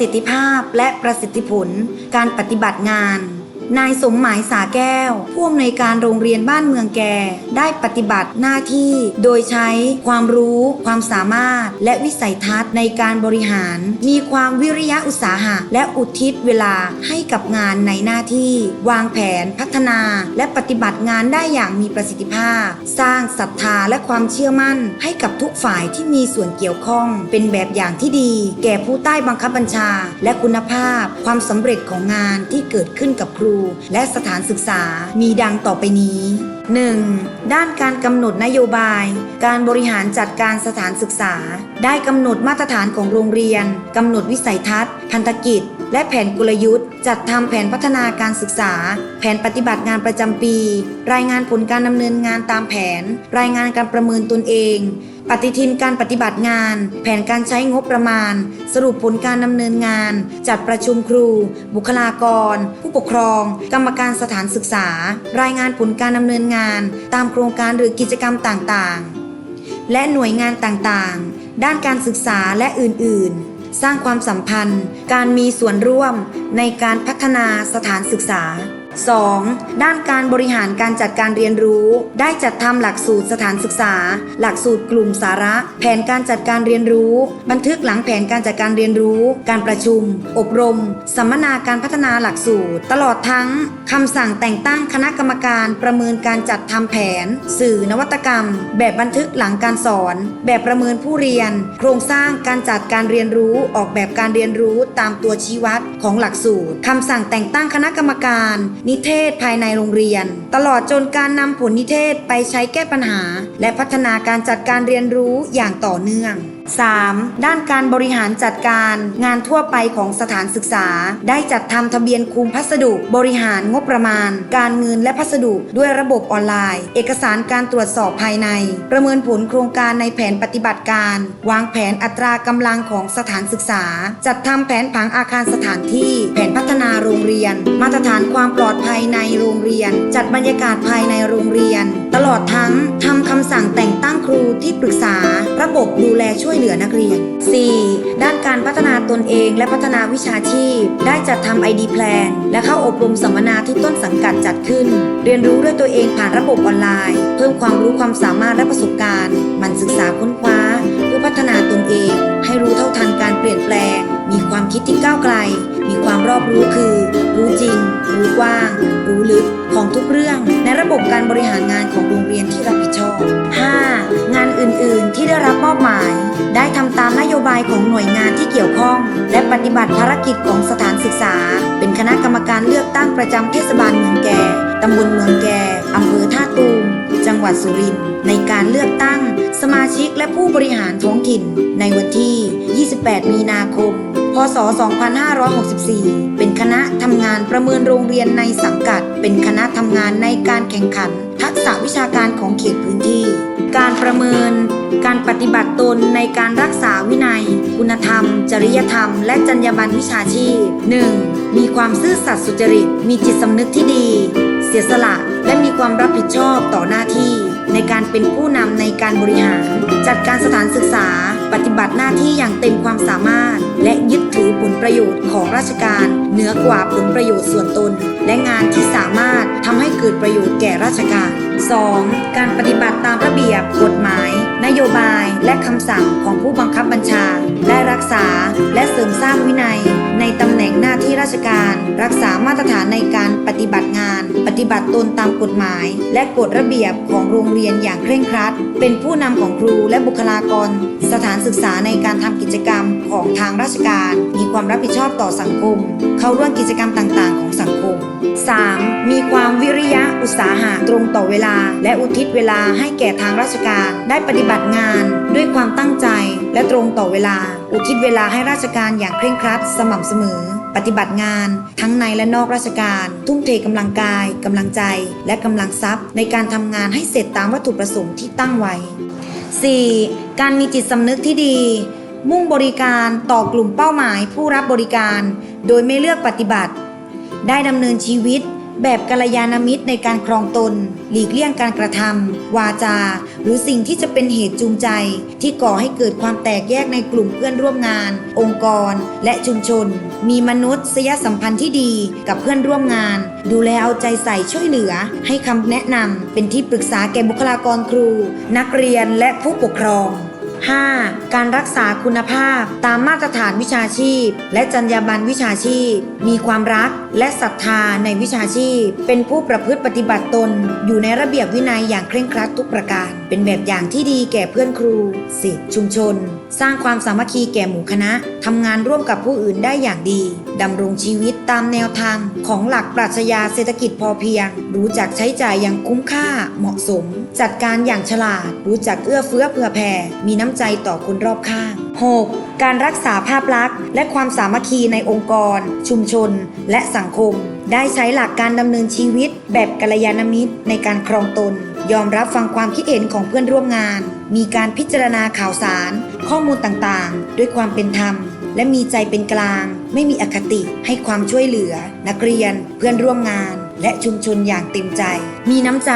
สิทธิภาพและประสิทธิผลการปฏิบัติงาน นายสมหมายสาแก้ว ผู้อำนวยการโรงเรียนบ้านเมืองแก่ ได้ปฏิบัติหน้าที่โดยใช้ความรู้ ความสามารถ และวิสัยทัศน์ในการบริหาร มีความวิริยะอุตสาหะ และอุทิศเวลาให้กับงานในหน้าที่ วางแผนพัฒนา และปฏิบัติงานได้อย่างมีประสิทธิภาพ สร้างศรัทธาและความเชื่อมั่น ให้กับทุกฝ่ายที่มีส่วนเกี่ยวข้อง เป็นแบบอย่างที่ดี แก่ผู้ใต้บังคับบัญชา และคุณภาพ ความสำเร็จของงานที่เกิดขึ้นกับครูและสถานศึกษามีดังต่อไปนี้ 1. ด้านการกำหนดนโยบาย การบริหารจัดการสถานศึกษา ได้กำหนดมาตรฐานของโรงเรียนกำหนดวิสัยทัศน์ พันธกิจ และแผนกลยุทธ์ จัดทำแผนพัฒนาการศึกษา แผนปฏิบัติงานประจำปี รายงานผลการดำเนินงานตามแผน รายงานการประเมินตนเอง ปฏิทินการปฏิบัติงาน แผนการใช้งบประมาณ สรุปผลการดำเนินงาน จัดประชุมครู บุคลากร ผู้ปกครอง กรรมการสถานศึกษา รายงานผลการดำเนินงาน ตามโครงการหรือกิจกรรมต่างๆ และหน่วยงานต่างๆ ด้านการศึกษาและอื่นๆ สร้างความสัมพันธ์ การมีส่วนร่วมในการพัฒนาสถานศึกษา 2. ด้านการบริหารการจัดการเรียนรู้ ได้จัดทำหลักสูตรสถานศึกษา หลักสูตรกลุ่มสาระ แผนการจัดการเรียนรู้ บันทึกหลังแผนการจัดการเรียนรู้ การประชุม อบรม สัมมนาการพัฒนาหลักสูตร ตลอดทั้งคำสั่งแต่งตั้งคณะกรรมการประเมินการจัดทำแผน สื่อนวัตกรรม แบบบันทึกหลังการสอน แบบประเมินผู้เรียน โครงสร้างการจัดการเรียนรู้ออกแบบการเรียนรู้ตามตัวชี้วัดของหลักสูตรคำสั่งแต่งตั้งคณะกรรมการนิเทศภายในโรงเรียน ตลอดจนการนำผลนิเทศไปใช้แก้ปัญหา และพัฒนาการจัดการเรียนรู้อย่างต่อเนื่อง 3. ด้านการบริหารจัดการงานทั่วไปของสถานศึกษา ได้จัดทำทะเบียนคุมพัสดุ บริหารงบประมาณ การเงินและพัสดุด้วยระบบออนไลน์ เอกสารการตรวจสอบภายใน ประเมินผลโครงการในแผนปฏิบัติการ วางแผนอัตรากำลังของสถานศึกษา จัดทำแผนผังอาคารสถานที่ แผนพัฒนาโรงเรียน มาตรฐานความปลอดภัยในโรงเรียน จัดบรรยากาศภายในโรงเรียน ตลอดทั้งทำคำสั่งแต่งตั้งครูที่ปรึกษา ระบบดูแลช่วยเหลือนักเรียน 4. ด้านการพัฒนาตนเองและพัฒนาวิชาชีพ ได้จัดทำ ID Plan และเข้าอบรมสัมมนาที่ต้นสังกัดจัดขึ้น เรียนรู้ด้วยตัวเองผ่านระบบออนไลน์ เพิ่มความรู้ความสามารถและประสบการณ์ มันศึกษาค้นคว้า เพื่อพัฒนาตนเอง ให้รู้เท่าทันการเปลี่ยนแปลง มีความคิดที่ก้าวไกล มีความรอบรู้คือ รู้จริง รู้กว้าง รู้ลึกของทุกเรื่อง ในระบบการบริหารงาน บายของหน่วยงานที่เกี่ยวข้อง และปฏิบัติภารกิจของสถานศึกษา เป็นคณะกรรมการเลือกตั้งประจำเทศบาลเมืองแก่ตำบลเมืองแก่อำเภอท่าตูมจังหวัดสุรินทร์ในการเลือกตั้ง สมาชิกและผู้บริหารท้องถิ่น ในวันที่ 28 มีนาคม พศ 2564 เป็นคณะทำงานประเมินโรงเรียนในสังกัด เป็นคณะทำงานในการแข่งขัน ทักษะวิชาการของเขตพื้นที่ การประเมิน การปฏิบัติตนในการรักษาวินัย คุณธรรม จริยธรรม และจรรยาบรรณวิชาชีพ 1. มีความซื่อสัตย์สุจริต มีจิตสำนึกที่ดี เสียสละ และมีความรับผิดชอบต่อหน้าที่ ในการเป็นผู้นำในการบริหาร จัดการสถานศึกษา ปฏิบัติหน้าที่อย่างเต็มความสามารถ และยึดถือผลประโยชน์ของราชการ เหนือกว่าผลประโยชน์ส่วนตน และงานที่สามารถทำให้เกิดประโยชน์แก่ราชการ 2. การปฏิบัติตามระเบียบ กฎหมาย นโยบาย และคำสั่งของผู้บังคับบัญชา ได้รักษาและเสริมสร้างวินัย ในตำแหน่งหน้าที่ราชการ รักษามาตรฐานในการปฏิบัติงาน ปฏิบัติตนตามกฎหมาย และกฎระเบียบของโรงเรียนอย่างเคร่งครัด เป็นผู้นำของครูและบุคลากร สถานศึกษาในการทำกิจกรรมของทางราชการ มีความรับผิดชอบต่อสังคม เข้าร่วมกิจกรรมต่าง ๆ ของสังคม 3. มีความวิริยะอุตสาหะตรงต่อเวลา และอุทิศเวลาให้แก่ทางราชการ ได้ปฏิบัติงาน ด้วยความตั้งใจ และตรงต่อเวลา อุทิศเวลาให้ราชการอย่างเคร่งครัด สม่ำเสมอ ปฏิบัติงานทั้งในและนอกราชการ ทุ่มเทกำลังกายกำลังใจ และกำลังทรัพย์ ในการทำงานให้เสร็จตามวัตถุประสงค์ที่ตั้งไว้ 4. การมีจิตสำนึกที่ดีมุ่งบริการต่อกลุ่มเป้าหมายผู้รับบริการ โดยไม่เลือกปฏิบัติ ได้ดำเนินชีวิต แบบกัลยาณมิตรในการครองตน หลีกเลี่ยงการกระทำวาจา หรือสิ่งที่จะเป็นเหตุจูงใจ ที่ก่อให้เกิดความแตกแยกในกลุ่มเพื่อนร่วมงาน องค์กร และชุมชน มีมนุษยสัมพันธ์ที่ดีกับเพื่อนร่วมงาน ดูแลเอาใจใส่ช่วยเหลือ ให้คำแนะนำเป็นที่ปรึกษาแก่บุคลากรครู นักเรียนและผู้ปกครอง 5. การรักษาคุณภาพตามมาตรฐานวิชาชีพ และจรรยาบรรณวิชาชีพ มีความรักและศรัทธาในวิชาชีพ เป็นผู้ประพฤติปฏิบัติตน อยู่ในระเบียบวินัยอย่างเคร่งครัดทุกประการ เป็นแบบอย่างที่ดีแก่เพื่อนครูสิทธิชุมชน สร้างความสามัคคีแก่หมู่คณะทำงานร่วมกับผู้อื่นได้อย่างดีดำรงชีวิตตามแนวทางของหลักปรัชญาเศรษฐกิจพอเพียง รู้จักใช้จ่ายอย่างคุ้มค่าเหมาะสม จัดการอย่างฉลาด รู้จักเอื้อเฟื้อเผื่อแผ่มีน้ำใจต่อคนรอบข้าง 6. การรักษาภาพลักษณ์ และความสามัคคีในองค์กร ชุมชน และสังคม ได้ใช้หลักการดำเนินชีวิต แบบกัลยาณมิตร ในการครองตน ยอมรับฟังความคิดเห็นของเพื่อนร่วมงาน มีการพิจารณาข่าวสาร ข้อมูลต่างๆ ด้วยความเป็นธรรม และมีใจเป็นกลาง ไม่มีอคติ ให้ความช่วยเหลือ นักเรียน เพื่อนร่วมงาน และชุมชนอย่างเต็มใจ มีน้ำใจ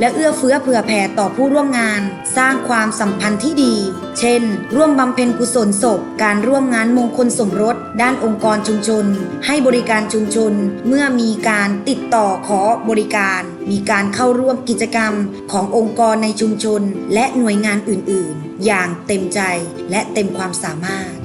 และเอื้อเฟื้อเผื่อแผ่ต่อผู้ร่วมงาน สร้างความสัมพันธ์ที่ดี เช่น ร่วมบำเพ็ญกุศลศพ การร่วมงานมงคลสมรส ด้านองค์กรชุมชน ให้บริการชุมชน เมื่อมีการติดต่อขอบริการ มีการเข้าร่วมกิจกรรมขององค์กรในชุมชน และหน่วยงานอื่น ๆ อย่างเต็มใจและเต็มความสามารถ